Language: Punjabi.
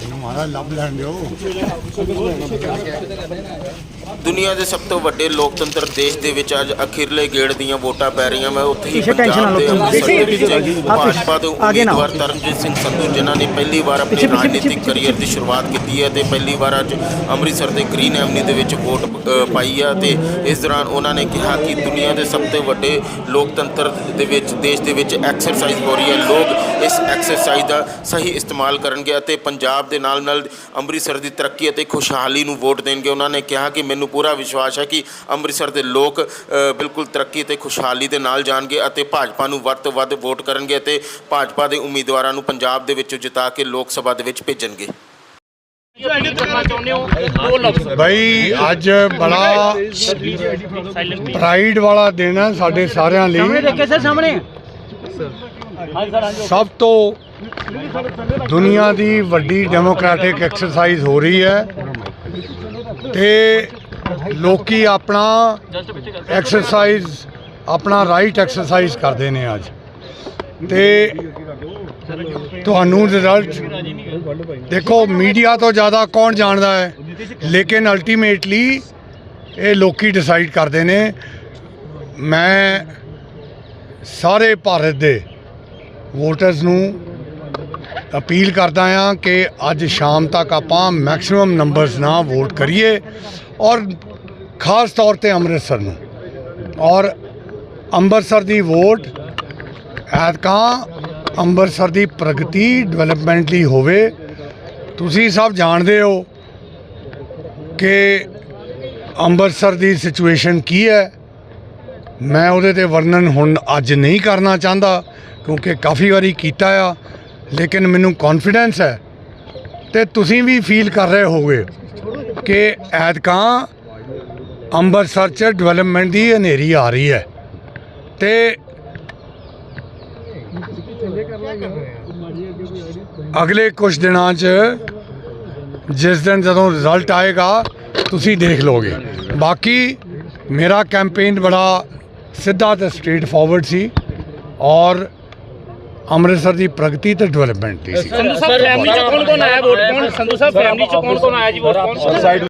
ਮੈਨੂੰ ਲੱਭ ਲੈਣ ਦਿਓ। ਦੁਨੀਆ ਦੇ ਸਭ ਤੋਂ ਵੱਡੇ ਲੋਕਤੰਤਰ ਦੇਸ਼ ਦੇ ਵਿੱਚ ਅੱਜ ਅਖੀਰਲੇ ਗੇੜ ਦੀਆਂ ਵੋਟਾਂ ਪੈ ਰਹੀਆਂ ਮੈਂ ਉੱਥੇ ਹੀ ਪੰਜਾਬ ਦੇ ਅੰਮ੍ਰਿਤਸਰ ਪਿੱਛੇ- ਭਾਜਪਾ ਦੇ। ਉਮੀਦਵਾਰ ਤਰਨਜੀਤ ਸਿੰਘ ਸੰਧੂ ਜਿਨ੍ਹਾਂ ਨੇ ਪਹਿਲੀ ਵਾਰ ਆਪਣੇ ਰਾਜਨੀਤਿਕ ਕਰੀਅਰ ਦੀ ਸ਼ੁਰੂਆਤ ਕੀਤੀ ਹੈ ਤੇ ਪਹਿਲੀ ਵਾਰ ਅੱਜ ਅੰਮ੍ਰਿਤਸਰ ਦੇ ਗ੍ਰੀਨ ਐਵਨਿਊ ਦੇ ਵਿੱਚ ਵੋਟ ਪਾਈ ਆ ਤੇ ਇਸ ਦੌਰਾਨ ਉਹਨਾਂ ਨੇ ਕਿਹਾ ਕਿ ਦੁਨੀਆ ਦੇ ਸਭ ਤੋਂ ਵੱਡੇ ਲੋਕਤੰਤਰ ਦੇ ਵਿੱਚ ਦੇਸ਼ ਦੇ ਵਿੱਚ ਐਕਸਰਸਾਈਜ਼ ਹੋ ਰਹੀ ਹੈ। ਲੋਕ ਇਸ ਐਕਸਰਸਾਈਜ਼ ਦਾ ਸਹੀ ਇਸਤੇਮਾਲ ਕਰਨਗੇ ਅਤੇ ਪੰਜਾਬ ਦੇ ਨਾਲ ਨਾਲ ਅੰਮ੍ਰਿਤਸਰ ਦੀ ਤਰੱਕੀ ਅਤੇ ਖੁਸ਼ਹਾਲੀ ਨੂੰ ਵੋਟ ਦੇਣਗੇ। ਉਹਨਾਂ ਨੇ ਕਿਹਾ ਕਿ ਮੈਨੂੰ ਪੂਰਾ ਵਿਸ਼ਵਾਸ ਹੈ ਕਿ ਅੰਮ੍ਰਿਤਸਰ ਦੇ ਲੋਕ ਬਿਲਕੁਲ ਤਰੱਕੀ ਤੇ ਖੁਸ਼ਹਾਲੀ ਦੇ ਨਾਲ ਜਾਣਗੇ ਅਤੇ ਭਾਜਪਾ ਨੂੰ ਵੱਧ ਤੋਂ ਵੱਧ ਵੋਟ ਕਰਨਗੇ ਅਤੇ ਭਾਜਪਾ ਦੇ ਉਮੀਦਵਾਰਾਂ ਨੂੰ ਪੰਜਾਬ ਦੇ ਵਿੱਚੋਂ ਜਿਤਾ ਕੇ ਲੋਕ ਸਭਾ ਦੇ ਵਿੱਚ ਭੇਜਣਗੇ। ਬਈ ਅੱਜ ਬੜਾ ਪ੍ਰਾਈਡ ਵਾਲਾ ਦਿਨ ਹੈ ਸਾਡੇ ਸਾਰਿਆਂ ਲਈ। ਸਭ ਤੋਂ ਦੁਨੀਆ ਦੀ ਵੱਡੀ ਡੈਮੋਕ੍ਰੈਟਿਕ ਐਕਸਰਸਾਈਜ਼ ਹੋ ਰਹੀ ਹੈ। ਤੇ ਲੋਕੀ ਆਪਣਾ ਐਕਸਰਸਾਈਜ਼ ਆਪਣਾ ਰਾਈਟ ਐਕਸਰਸਾਈਜ਼ ਕਰਦੇ ਨੇ ਅੱਜ। ਤੇ ਤੁਹਾਨੂੰ ਰਿਜ਼ਲਟ ਦੇਖੋ ਮੀਡੀਆ ਤੋਂ ਜ਼ਿਆਦਾ ਕੌਣ ਜਾਣਦਾ ਹੈ? ਲੇਕਿਨ ਅਲਟੀਮੇਟਲੀ ਇਹ ਲੋਕੀ ਡਿਸਾਈਡ ਕਰਦੇ ਨੇ। ਮੈਂ ਸਾਰੇ ਭਾਰਤ ਦੇ ਵੋਟਰਸ ਨੂੰ ਅਪੀਲ ਕਰਦਾ ਹਾਂ ਕਿ ਅੱਜ ਸ਼ਾਮ ਤੱਕ ਆਪਾਂ ਮੈਕਸਿਮਮ ਨੰਬਰਸ ਨਾਲ ਵੋਟ ਕਰੀਏ ਔਰ ਖਾਸ ਤੌਰ ਤੇ ਅੰਮ੍ਰਿਤਸਰ ਨੂੰ। ਔਰ ਅੰਮ੍ਰਿਤਸਰ ਦੀ ਵੋਟ ਐਤਕਾਂ ਅੰਮ੍ਰਿਤਸਰ ਦੀ ਪ੍ਰਗਤੀ ਡਿਵੈਲਪਮੈਂਟ ਲਈ ਹੋਵੇ। ਤੁਸੀਂ ਸਭ ਜਾਣਦੇ ਹੋ ਕਿ ਅੰਮ੍ਰਿਤਸਰ ਦੀ ਸਿਚੁਏਸ਼ਨ ਕੀ ਹੈ। ਮੈਂ ਉਹਦੇ ਤੇ ਵਰਣਨ ਹੁਣ ਅੱਜ ਨਹੀਂ ਕਰਨਾ ਚਾਹੁੰਦਾ ਕਿਉਂਕਿ ਕਾਫੀ ਵਾਰੀ ਕੀਤਾ ਆ। ਲੇਕਿਨ ਮੈਨੂੰ ਕੌਨਫੀਡੈਂਸ ਹੈ ਤੇ ਤੁਸੀਂ ਵੀ ਫੀਲ ਕਰ ਰਹੇ ਹੋਗੇ ਕਿ ਐਤਕਾਂ ਅੰਮ੍ਰਿਤਸਰ 'ਚ ਡਿਵੈਲਪਮੈਂਟ ਦੀ ਹਨੇਰੀ ਆ ਰਹੀ ਹੈ। ਤੇ ਅਗਲੇ ਕੁਝ ਦਿਨਾਂ 'ਚ ਜਿਸ ਦਿਨ ਜਦੋਂ ਰਿਜ਼ਲਟ ਆਏਗਾ, ਤੁਸੀਂ ਦੇਖ ਲਓਗੇ। ਬਾਕੀ ਮੇਰਾ ਕੈਂਪੇਨ ਬੜਾ ਸਿੱਧਾ ਤੇ ਸਟ੍ਰੇਟ ਫਾਰਵਰਡ ਸੀ ਔਰ ਅੰਮ੍ਰਿਤਸਰ ਦੀ ਪ੍ਰਗਤੀ ਤੇ ਡਿਵੈਲਪਮੈਂਟ ਦੀ ਸੀ। ਸੰਧੂ ਸਾਹਿਬ ਫੈਮਿਲੀ ਚ ਕੌਣ ਕੌਣ ਆਇਆ? ਵੋਟ ਪਾਉਣ ਸੰਧੂ ਸਾਹਿਬ ਫੈਮਿਲੀ ਚ ਕੌਣ ਕੌਣ ਆਇਆ ਜੀ? ਵੋਟ ਪਾਉਣ